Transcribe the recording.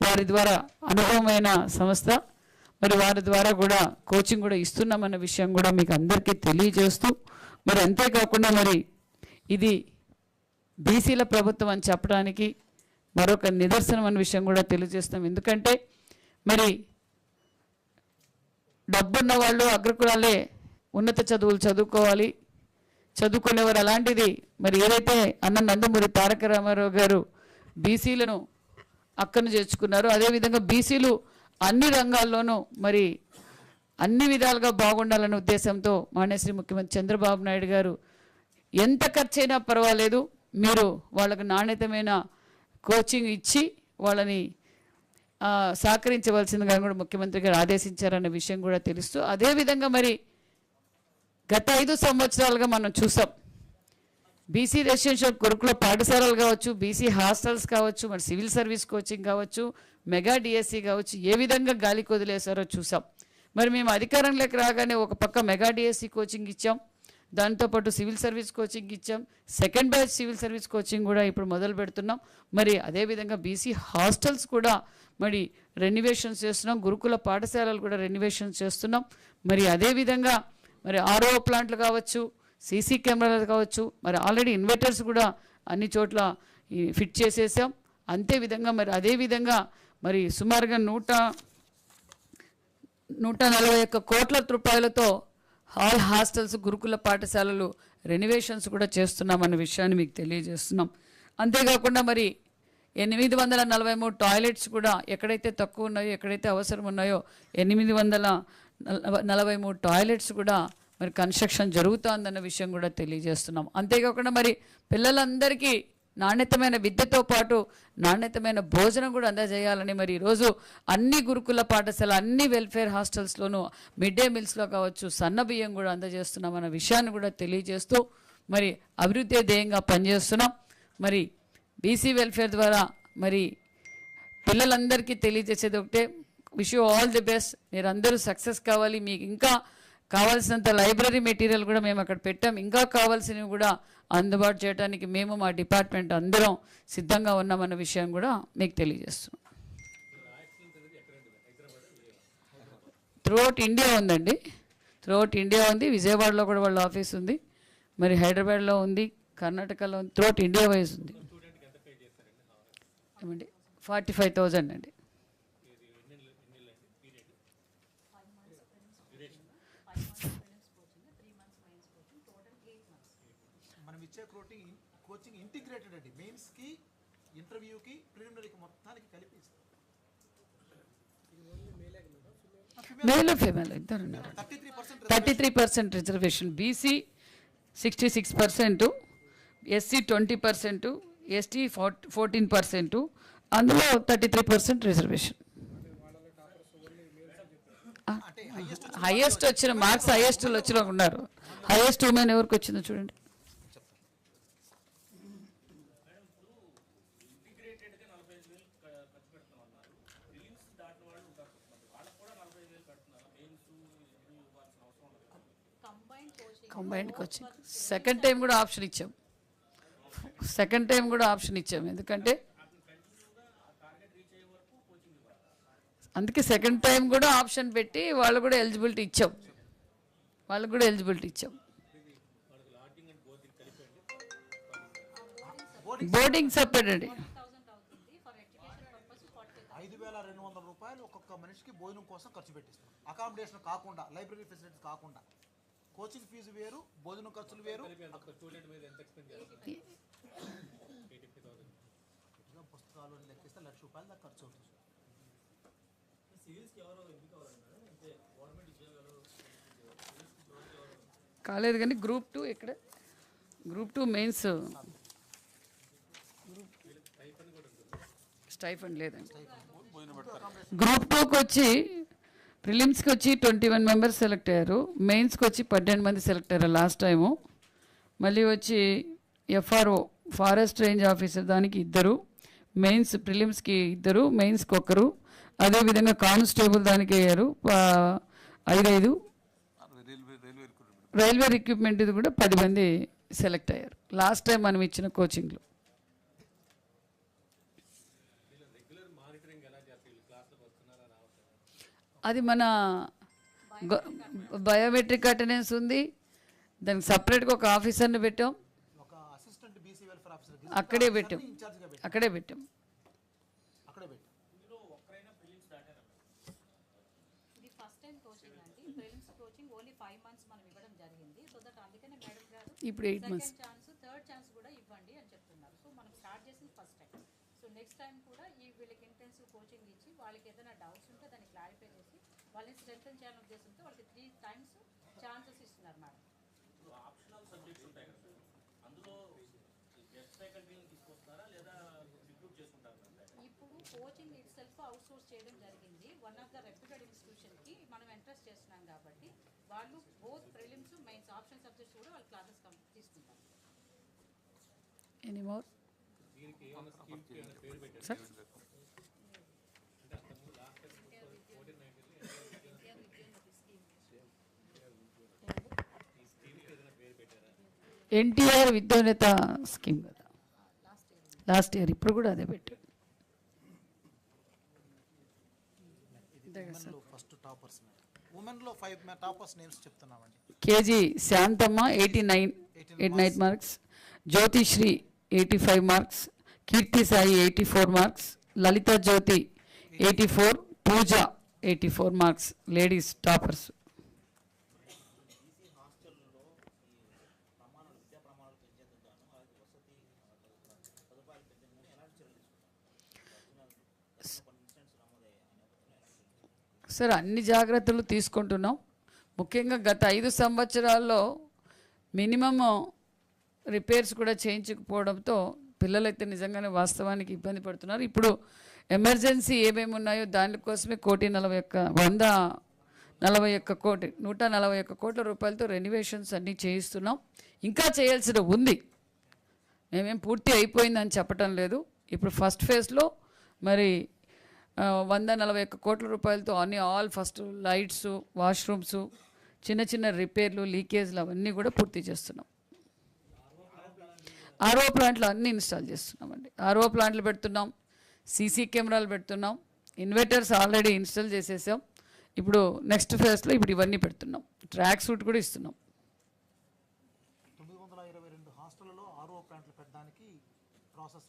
వారి ద్వారా అనుభవమైన సంస్థ మరి వారి ద్వారా కూడా కోచింగ్ కూడా ఇస్తున్నామన్న విషయం కూడా మీకు అందరికీ తెలియజేస్తూ మరి అంతేకాకుండా మరి ఇది బీసీల ప్రభుత్వం అని చెప్పడానికి మరొక నిదర్శనం అనే విషయం కూడా తెలియజేస్తాం. ఎందుకంటే మరి డబ్బున్న వాళ్ళు అగ్రకులాలే ఉన్నత చదువులు చదువుకోవాలి. చదువుకునేవారు అలాంటిది మరి ఏదైతే అన్న నందమూరి తారక రామారావు గారు బీసీలను అక్కను చేర్చుకున్నారు. అదేవిధంగా బీసీలు అన్ని రంగాల్లోనూ మరి అన్ని విధాలుగా బాగుండాలనే ఉద్దేశంతో మానేశ్రీ ముఖ్యమంత్రి చంద్రబాబు నాయుడు గారు ఎంత ఖర్చైనా పర్వాలేదు. మీరు వాళ్ళకు నాణ్యతమైన కోచింగ్ ఇచ్చి వాళ్ళని సహకరించవలసిందిగా కూడా ముఖ్యమంత్రి గారు ఆదేశించారన్న విషయం కూడా తెలుస్తూ అదేవిధంగా మరి గత ఐదు సంవత్సరాలుగా మనం చూసాం. బీసీ రెసిడెన్షియల్ కొరకులో పాఠశాలలు కావచ్చు బీసీ హాస్టల్స్ కావచ్చు మరి సివిల్ సర్వీస్ కోచింగ్ కావచ్చు మెగా డిఎస్సి కావచ్చు ఏ విధంగా గాలికి వదిలేశారో చూసాం మరి మేము అధికారంలోకి రాగానే ఒక పక్క మెగా డిఎస్సి కోచింగ్ ఇచ్చాం. దాంతోపాటు సివిల్ సర్వీస్ కోచింగ్ ఇచ్చాం. Second batch civil service coaching కూడా ఇప్పుడు మొదలు పెడుతున్నాం. మరి అదేవిధంగా బీసీ హాస్టల్స్ కూడా మరి రెన్యువేషన్స్ చేస్తున్నాం. గురుకుల పాఠశాలలు కూడా రెన్యువేషన్స్ చేస్తున్నాం. మరి అదేవిధంగా మరి ఆర్ఓ ప్లాంట్లు కావచ్చు సీసీ కెమెరాలు కావచ్చు మరి ఆల్రెడీ ఇన్వర్టర్స్ కూడా అన్ని చోట్ల ఫిట్ చేసేసాం. అంతే విధంగా మరి అదే విధంగా మరి సుమారుగా నూట నూట నలభై ఒక్క కోట్ల రూపాయలతో హాల్ హాస్టల్స్ గురుకుల పాఠశాలలు రెనోవేషన్స్ కూడా చేస్తున్నామన్న విషయాన్ని మీకు తెలియజేస్తున్నాం. అంతేకాకుండా మరి ఎనిమిది వందల నలభై మూడు టాయిలెట్స్ కూడా ఎక్కడైతే తక్కువ ఉన్నాయో ఎక్కడైతే అవసరం ఉన్నాయో ఎనిమిది వందల నలభై మూడు టాయిలెట్స్ కూడా మరి కన్స్ట్రక్షన్ జరుగుతోందన్న విషయం కూడా తెలియజేస్తున్నాం. అంతేకాకుండా మరి పిల్లలందరికీ నాణ్యతమైన విద్యతో పాటు నాణ్యతమైన భోజనం కూడా అందజేయాలని మరి ఈరోజు అన్ని గురుకుల పాఠశాల అన్ని వెల్ఫేర్ హాస్టల్స్లోనూ మిడ్ డే మీల్స్లో కావచ్చు సన్న బియ్యం కూడా అందజేస్తున్నామన్న విషయాన్ని కూడా తెలియజేస్తూ మరి అభివృద్ధి ధ్యేయంగా పనిచేస్తున్నాం. మరి బీసీ వెల్ఫేర్ ద్వారా మరి పిల్లలందరికీ తెలియజేసేది ఒకటే. Wish you all the best. మీరు అందరూ సక్సెస్ కావాలి. మీకు ఇంకా కావాల్సినంత లైబ్రరీ మెటీరియల్ కూడా మేము అక్కడ పెట్టాం. ఇంకా కావాల్సినవి కూడా అందుబాటు చేయడానికి మేము మా డిపార్ట్మెంట్ అందరం సిద్ధంగా ఉన్నామన్న విషయం కూడా మీకు తెలియజేస్తున్నాం. త్రూఅవుట్ ఇండియా ఉందండి. త్రూఅవుట్ ఇండియా ఉంది. విజయవాడలో కూడా వాళ్ళ ఆఫీస్ ఉంది. మరి హైదరాబాద్లో ఉంది. కర్ణాటకలో ఉంది. త్రూఅవుట్ ఇండియా వైజ్ ఉంది. ఏమండి? ఫార్టీ ఫైవ్ థౌజండ్ అండి. ఇచ్చే కోచింగ్ కోచింగ్ ఇంటిగ్రేటెడ్ అండి. మెయిన్స్కి ఇంటర్వ్యూకి ప్రిలిమినరీకి మొత్తానికి కలిపి మేల్ ఫీమేల్ ఇద్దరు ఉన్నారు. Thirty three percent reservation BC sixty six percent SC twenty percent ST fourteen percent అందులో thirty three percent reservation highest వచ్చిన మార్క్స్ హైయెస్ట్ వచ్చిన ఉన్నారు. హైయెస్ట్ ఉమెన్ ఎవరికి వచ్చిందో చూడండి. కంబైన్డ్కి కోచింగ్ సెకండ్ టైం కూడా ఆప్షన్ ఇచ్చాం. సెకండ్ టైం కూడా ఆప్షన్ ఇచ్చాం. ఎందుకంటే అందుకే సెకండ్ టైం కూడా ఆప్షన్ పెట్టి వాళ్ళు కూడా ఎలిజిబిలిటీ ఇచ్చాం. వాళ్ళకు కూడా ఎలిజిబిలిటీ ఇచ్చాం. బోర్డింగ్ సపరేట్ అండి. ఐదు వేల రెండు వందల రూపాయలు ఒక్కొక్క మనిషికి భోజనం కోసం ఖర్చు పెట్టిస్తాం. అకామిడేషన్ కాకుండా లైబ్రరీ ఫెసిలిటీస్ కాకుండా. కోచింగ్ ఫీజు వేరు భోజనం ఖర్చులు వేరు. పుస్తకాలు లెక్కిస్తే లక్ష రూపాయలు దాకా ఖర్చు అవుతుంది. కాలేదు కానీ గ్రూప్ టూ ఇక్కడ గ్రూప్ టూ మెయిన్స్. స్టైఫండ్ లేదండి. గ్రూప్ టూకి వచ్చి ప్రిలిమ్స్కి వచ్చి ట్వంటీ వన్ మెంబర్స్ సెలెక్ట్ అయ్యారు. మెయిన్స్కి వచ్చి పన్నెండు మంది సెలెక్ట్ అయ్యారు లాస్ట్ టైము. మళ్ళీ వచ్చి ఎఫ్ఆర్ఓ ఫారెస్ట్ రేంజ్ ఆఫీసర్ దానికి ఇద్దరు. మెయిన్స్ ప్రిలిమ్స్కి ఇద్దరు మెయిన్స్కి ఒకరు అదేవిధంగా కానిస్టేబుల్ దానికి అయ్యారు. ఐదైదు. రైల్వే రిక్రూట్మెంట్ ఇది కూడా పది మంది సెలెక్ట్ అయ్యారు. లాస్ట్ టైం మనం ఇచ్చిన కోచింగ్లో. అది మన బయోమెట్రిక్ అటెండెన్స్ ఉంది. దానికి సపరేట్గా ఒక ఆఫీసర్ని పెట్టాం. ఒక అసిస్టెంట్ బీసీ వెల్ఫేర్ ఆఫీసర్ అక్కడే పెట్టాం అక్కడే పెట్టాం అక్కడే పెట్టి ఇది నెక్స్ట్ టైం కూడా ఈ వీళ్ళకి ఇంటెన్సివ్ కోచింగ్ ఇచ్చి వాళ్ళకి ఏదైనా డౌట్స్ ఉంటే దాన్ని క్లారిఫై చేసి వాళ్ళని స్ట్రెంగ్ చేయాలనే ఉద్దేశంతో వాళ్ళకి త్రీ టైమ్స్ ఛాన్సెస్ ఇస్తున్నారు మేడం ఆప్షనల్ సబ్జెక్ట్స్ ఉంటాయి కదా అందులో ఇప్పుడు coaching itself outsource చేయడం జరిగింది. వన్ ఆఫ్ ద రెప్యూటెడ్ ఇన్స్టిట్యూషన్కి మనం ఇంట్రెస్ట్ చేస్తున్నాం కాబట్టి వాళ్ళు both prelims mains option subjects కూడా వాళ్ళు క్లాసెస్ తీసుకుంటారు. Any more sir NTR Vidyonnatha scheme కదా. లాస్ట్ ఇయర్ ఇప్పుడు కూడా అదే చెప్తున్నామండి KG Shanthamma eighty nine eighty nine marks Jyothisri eighty five marks Keerthi Sai eighty four marks Lalitha Jyothi eighty four Pooja eighty four marks ladies toppers sir అన్ని జాగ్రత్తలు తీసుకుంటున్నాం. ముఖ్యంగా గత ఐదు సంవత్సరాల్లో మినిమమ్ రిపేర్స్ కూడా చేయించకపోవడంతో పిల్లలైతే నిజంగానే వాస్తవానికి ఇబ్బంది పడుతున్నారు. ఇప్పుడు ఎమర్జెన్సీ ఏమేమి ఉన్నాయో దానికోసమే కోటి నలభై ఒక్క వంద నలభై ఒక్క కోటి నూట నలభై ఒక్క కోట్ల రూపాయలతో రెనివేషన్స్ అన్నీ చేయిస్తున్నాం. ఇంకా చేయాల్సిన ఉంది. మేమేం పూర్తి అయిపోయిందని చెప్పటం లేదు. ఇప్పుడు ఫస్ట్ ఫేజ్లో మరి వంద నలభై ఒక్క కోట్ల రూపాయలతో అన్ని ఆల్ ఫస్ట్ లైట్స్ వాష్రూమ్స్ చిన్న చిన్న రిపేర్లు లీకేజ్లు అవన్నీ కూడా పూర్తి చేస్తున్నాం. ఆర్ఓ ప్లాంట్లు అన్నీ ఇన్స్టాల్ చేస్తున్నామండి. ఆర్ఓ ప్లాంట్లు పెడుతున్నాం సీసీ కెమెరాలు పెడుతున్నాం ఇన్వర్టర్స్ ఆల్రెడీ ఇన్స్టాల్ చేసేసాం. ఇప్పుడు నెక్స్ట్ ఫేజ్లో ఇప్పుడు ఇవన్నీ పెడుతున్నాం. ట్రాక్ సూట్ కూడా ఇస్తున్నాం. తొమ్మిది వందల ఇరవై రెండు హాస్టళ్ళలో ఆర్ఓ ప్లాంట్లు పెట్టడానికి ప్రాసెస్